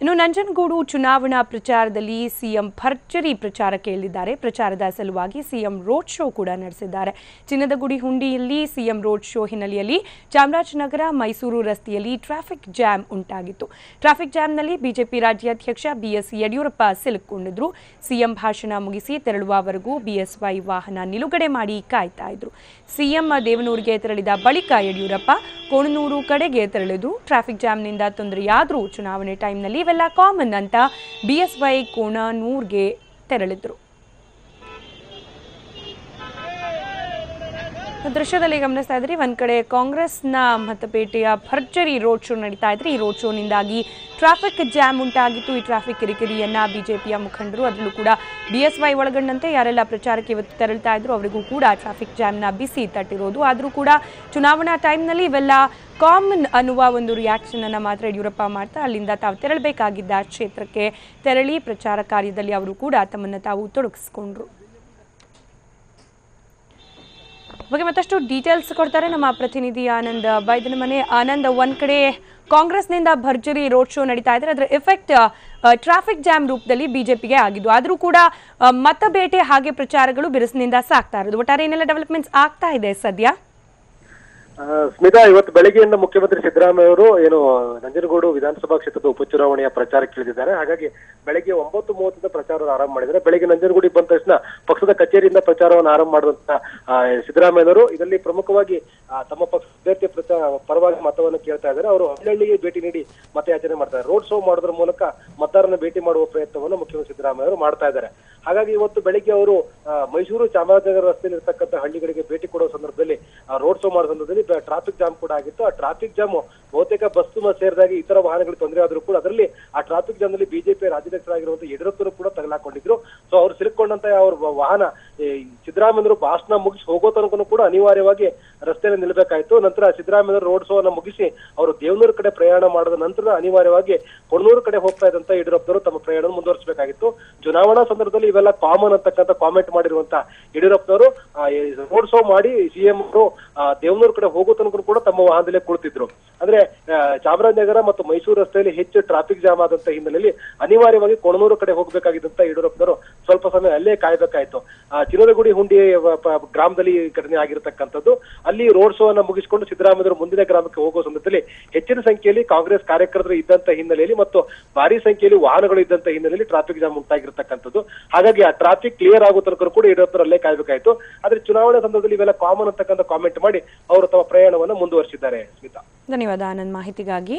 ಇನ್ನು ನಂಜನಗೂಡು ಚುನಾವಣಾ ಪ್ರಚಾರದಲ್ಲಿ ಸಿಎಂ ಭರ್ಜರಿ ಪ್ರಚಾರ ಕೇಳಿದ್ದಾರೆ. ಪ್ರಚಾರದ ಸಲುವಾಗಿ ಸಿಎಂ ರೋಡ್ ಶೋ ಕೂಡ ನಡೆಸಿದ್ದಾರೆ. ಚಿನ್ನದ ಗುಡಿ ಹುಂಡಿಯಲ್ಲಿ ಸಿಎಂ ರೋಡ್ ಶೋ ಹಿನ್ನೆಲೆಯಲ್ಲಿ ಚಾಮರಾಜನಗರ ಮೈಸೂರು ರಸ್ತೆಯಲ್ಲಿ ಟ್ರಾಫಿಕ್ ಜಾಮ್ ಉಂಟಾಗಿತ್ತು. ಟ್ರಾಫಿಕ್ ಜಾಮ್ನಲ್ಲಿ ಬಿಜೆಪಿ ರಾಜ್ಯಾಧ್ಯಕ್ಷ ಬಿಎಸ್ ಯಡಿಯೂರಪ್ಪ ಸಿಲುಕೊಂಡಿದ್ರು ಸಿಎಂ ಭಾಷಣ ಮುಗಿಸಿ ತೆರಳುವವರೆಗೂ ಬಿಎಸ್ವೈ ವಾಹನ ನಿಲುಗಡೆ ಮಾಡಿ ಕಾಯ್ತಾ ಇದ್ರು. ಸಿಎಂ ದೇವನೂರಿಗೆ ತೆರಳಿದ ಬಳಿಕ ಯಡಿಯೂರಪ್ಪ, ಕೋಣನೂರು ಕಡೆಗೆ ತೆರಳಿದ್ರು. ಟ್ರಾಫಿಕ್ ಜಾಮ್ನಿಂದ ತೊಂದರೆಯಾದರೂ ಚುನಾವಣೆ ಟೈಮ್ನಲ್ಲಿ ಇವೆಲ್ಲ ಕಾಮನ್ ಅಂತ ಬಿಎಸ್ವೈ ಕೋಣನೂರ್ಗೆ ತೆರಳಿದ್ರು. ದೃಶ್ಯದಲ್ಲಿ ಗಮನಿಸ್ತಾ ಇದ್ರಿ, ಒಂದ್ ಕಡೆ ಕಾಂಗ್ರೆಸ್ನ ಮತಪೇಟೆಯ ಭರ್ಜರಿ ರೋಡ್ ಶೋ ನಡೀತಾ ಇದ್ರೆ. ಈ ರೋಡ್ ಶೋನಿಂದಾಗಿ ಟ್ರಾಫಿಕ್ ಜಾಮ್ ಉಂಟಾಗಿತ್ತು. ಈ ಟ್ರಾಫಿಕ್ ಕಿರಿಕಿರಿಯನ್ನ ಬಿಜೆಪಿಯ ಮುಖಂಡರು, ಅದರಲ್ಲೂ ಕೂಡ ಬಿಎಸ್ವೈ ಒಳಗೊಂಡಂತೆ ಯಾರೆಲ್ಲ ಪ್ರಚಾರಕ್ಕೆ ಇವತ್ತು ತೆರಳ್ತಾ ಇದ್ರು, ಅವರಿಗೂ ಕೂಡ ಟ್ರಾಫಿಕ್ ಜಾಮ್ನ ಬಿಸಿ ತಟ್ಟಿರೋದು. ಆದರೂ ಕೂಡ ಚುನಾವಣಾ ಟೈಮ್ನಲ್ಲಿ ಇವೆಲ್ಲ ಕಾಮನ್ ಅನ್ನುವ ಒಂದು ರಿಯಾಕ್ಷನ್ ಅನ್ನ ಮಾತ್ರ ಯಡಿಯೂರಪ್ಪ ಮಾಡ್ತಾ, ಅಲ್ಲಿಂದ ತಾವು ತೆರಳಬೇಕಾಗಿದ್ದ ಕ್ಷೇತ್ರಕ್ಕೆ ತೆರಳಿ ಪ್ರಚಾರ ಕಾರ್ಯದಲ್ಲಿ ಅವರು ಕೂಡ ತಮ್ಮನ್ನು ತಾವು ತೊಡಗಿಸಿಕೊಂಡ್ರು. ಬಗ್ಗೆ ಮತ್ತಷ್ಟು ಡೀಟೇಲ್ಸ್ ಕೊಡ್ತಾರೆ ನಮ್ಮ ಪ್ರತಿನಿಧಿ ಆನಂದ್. ಬೈದನ ಮನೆ ಆನಂದ್ ಒಂದ್ ಕಡೆ ಕಾಂಗ್ರೆಸ್ನಿಂದ ಭರ್ಜರಿ ರೋಡ್ ಶೋ ನಡೀತಾ ಇದ್ರೆ ಅದರ ಎಫೆಕ್ಟ್ ಟ್ರಾಫಿಕ್ ಜಾಮ್ ರೂಪದಲ್ಲಿ ಬಿಜೆಪಿಗೆ ಆಗಿದ್ದು, ಆದರೂ ಕೂಡ ಮತಬೇಟೆ ಹಾಗೆ ಪ್ರಚಾರಗಳು ಬಿರುಸಿನಿಂದ ಸಾಕ್ತಾ ಇರೋದು. ಒಟ್ಟಾರೆ ಏನೆಲ್ಲ ಡೆವಲಪ್ಮೆಂಟ್ಸ್ ಆಗ್ತಾ ಇದೆ ಸದ್ಯ? ಸ್ಮಿತಾ, ಇವತ್ತು ಬೆಳಗ್ಗೆಯಿಂದ ಮುಖ್ಯಮಂತ್ರಿ ಸಿದ್ದರಾಮಯ್ಯ ಅವರು ಏನು, ನಂಜನಗೂಡು ವಿಧಾನಸಭಾ ಕ್ಷೇತ್ರದ ಉಪಚುನಾವಣೆಯ ಪ್ರಚಾರಕ್ಕೆ ಇಳಿದಿದ್ದಾರೆ ಹಾಗಾಗಿ ಬೆಳಗ್ಗೆ ಒಂಬತ್ತು ಮೂವತ್ತಿಂದ ಪ್ರಚಾರವನ್ನು ಆರಂಭ ಮಾಡಿದ್ದಾರೆ. ಬೆಳಗ್ಗೆ ನಂಜನಗೂಡಿಗೆ ಬಂದ ತಕ್ಷಣ ಪಕ್ಷದ ಕಚೇರಿಯಿಂದ ಪ್ರಚಾರವನ್ನು ಆರಂಭ ಮಾಡಿದಂತ ಸಿದ್ದರಾಮಯ್ಯನವರು ಇದರಲ್ಲಿ ಪ್ರಮುಖವಾಗಿ ತಮ್ಮ ಪಕ್ಷ ಅಭ್ಯರ್ಥಿ ಪ್ರಚಾರ ಪರವಾಗಿ ಮತವನ್ನು ಕೇಳ್ತಾ ಇದ್ದಾರೆ. ಅವರು ಹಳ್ಳಿಗೆ ಭೇಟಿ ನೀಡಿ ಮತಯಾಚನೆ ಮಾಡ್ತಾರೆ. ರೋಡ್ ಶೋ ಮಾಡೋದ್ರ ಮೂಲಕ ಮತದಾರನ ಭೇಟಿ ಮಾಡುವ ಪ್ರಯತ್ನವನ್ನು ಮುಖ್ಯಮಂತ್ರಿ ಸಿದ್ದರಾಮಯ್ಯ ಅವರು ಮಾಡ್ತಾ ಇದ್ದಾರೆ. ಹಾಗಾಗಿ ಇವತ್ತು ಬೆಳಿಗ್ಗೆ ಅವರು ಮೈಸೂರು ಚಾಮರಾಜನಗರ ರಸ್ತೆಯಲ್ಲಿ ಇರತಕ್ಕಂಥ ಹಳ್ಳಿಗಳಿಗೆ ಭೇಟಿ ಕೊಡುವ ಸಂದರ್ಭದಲ್ಲಿ ರೋಡ್ ಶೋ ಮಾಡೋ ಸಂದರ್ಭದಲ್ಲಿ ಟ್ರಾಫಿಕ್ ಜಾಮ್ ಕೂಡ ಆಗಿತ್ತು. ಆ ಟ್ರಾಫಿಕ್ ಜಾಮ್ ಬಹುತೇಕ ಬಸ್ ಸೇರಿದಾಗಿ ಇತರ ವಾಹನಗಳಿಗೆ ತೊಂದರೆ ಆದರೂ ಕೂಡ ಅದರಲ್ಲಿ ಆ ಟ್ರಾಫಿಕ್ ಜಾಮ್ನಲ್ಲಿ ಬಿಜೆಪಿ ರಾಜ್ಯಾಧ್ಯಕ್ಷರಾಗಿರುವಂತಹ ಯಡಿಯೂರಪ್ಪರು ಕೂಡ ತಗಲಾಕೊಂಡಿದ್ರು. ಸೊ ಅವ್ರು ಸಿಲುಕೊಂಡಂತ ಅವ್ರ ವಾಹನ ಸಿದ್ದರಾಮಯ್ಯರು ಭಾಷಣ ಮುಗಿಸಿ ಹೋಗೋ ತನಕನೂ ಕೂಡ ಅನಿವಾರ್ಯವಾಗಿ ರಸ್ತೆಯಲ್ಲಿ ನಿಲ್ಲಬೇಕಾಯಿತು. ನಂತರ ಸಿದ್ದರಾಮಯ್ಯ ರೋಡ್ ಶೋ ಅನ್ನ ಮುಗಿಸಿ ಅವರು ದೇವನೂರು ಕಡೆ ಪ್ರಯಾಣ ಮಾಡಿದ ನಂತರ ಅನಿವಾರ್ಯವಾಗಿ ಕೊಣ್ಣೂರು ಕಡೆ ಹೋಗ್ತಾ ಇದ್ದಂತ ಯಡಿಯೂರಪ್ಪನವರು ತಮ್ಮ ಪ್ರಯಾಣ ಮುಂದುವರಿಸಬೇಕಾಗಿತ್ತು. ಚುನಾವಣಾ ಸಂದರ್ಭದಲ್ಲಿ ಇವೆಲ್ಲ ಕಾಮನ್ ಅಂತಕ್ಕಂಥ ಕಾಮೆಂಟ್ ಮಾಡಿರುವಂತ ಯಡಿಯೂರಪ್ಪನವರು ರೋಡ್ ಶೋ ಮಾಡಿ ಸಿಎಂ ಅವರು ದೇವನೂರು ಕಡೆ ಹೋಗೋ ತನಕ ಕೂಡ ತಮ್ಮ ವಾಹನದಲ್ಲೇ ಕುಳಿತಿದ್ರು. ಅಂದ್ರೆ ಚಾಮರಾಜನಗರ ಮತ್ತು ಮೈಸೂರು ರಸ್ತೆಯಲ್ಲಿ ಹೆಚ್ಚು ಟ್ರಾಫಿಕ್ ಜಾಮ್ ಆದಂತ ಹಿನ್ನೆಲೆಯಲ್ಲಿ ಅನಿವಾರ್ಯವಾಗಿ ಕೊಣನೂರು ಕಡೆ ಹೋಗಬೇಕಾಗಿದ್ದಂತ ಯಡಿಯೂರಪ್ಪನವರು ಸ್ವಲ್ಪ ಸಮಯ ಅಲ್ಲೇ ಕಾಯ್ಬೇಕಾಯ್ತು. ಆ ಚಿನ್ನದಗುಡಿ ಹುಂಡಿ ಗ್ರಾಮದಲ್ಲಿ ಘಟನೆ ಆಗಿರತಕ್ಕಂಥದ್ದು. ಅಲ್ಲಿ ರೋಡ್ ಶೋ ಅನ್ನ ಮುಗಿಸಿಕೊಂಡು ಸಿದ್ದರಾಮಯ್ಯರು ಮುಂದಿನ ಗ್ರಾಮಕ್ಕೆ ಹೋಗುವ ಸಂದರ್ಭದಲ್ಲಿ ಹೆಚ್ಚಿನ ಸಂಖ್ಯೆಯಲ್ಲಿ ಕಾಂಗ್ರೆಸ್ ಕಾರ್ಯಕರ್ತರು ಇದ್ದಂತ ಹಿನ್ನೆಲೆಯಲ್ಲಿ ಮತ್ತು ಭಾರಿ ಸಂಖ್ಯೆಯಲ್ಲಿ ವಾಹನಗಳು ಇದ್ದಂತ ಹಿನ್ನೆಲೆಯಲ್ಲಿ ಟ್ರಾಫಿಕ್ ಜಾಮ್ ಉಂಟಾಗಿರ್ತಕ್ಕಂಥದ್ದು. ಹಾಗಾಗಿ ಆ ಟ್ರಾಫಿಕ್ ಕ್ಲಿಯರ್ ಆಗೋ ತನಕ ಕೂಡ ಯಡಿಯೂರಪ್ಪರು ಅಲ್ಲೇ ಕಾಯ್ಬೇಕಾಯ್ತು. ಆದ್ರೆ ಚುನಾವಣಾ ಸಂದರ್ಭದಲ್ಲಿ ಇವೆಲ್ಲ ಕಾಮನ್ ಅಂತಕ್ಕಂಥ ಕಾಮೆಂಟ್ ಮಾಡಿ ಅವರು ತಮ್ಮ ಪ್ರಯಾಣವನ್ನು ಮುಂದುವರಿಸಿದ್ದಾರೆ. ಸ್ಮಿತಾ. ಧನ್ಯವಾದ. ಆನಂದ್ ಮಾಹಿತಿಗಾಗಿ.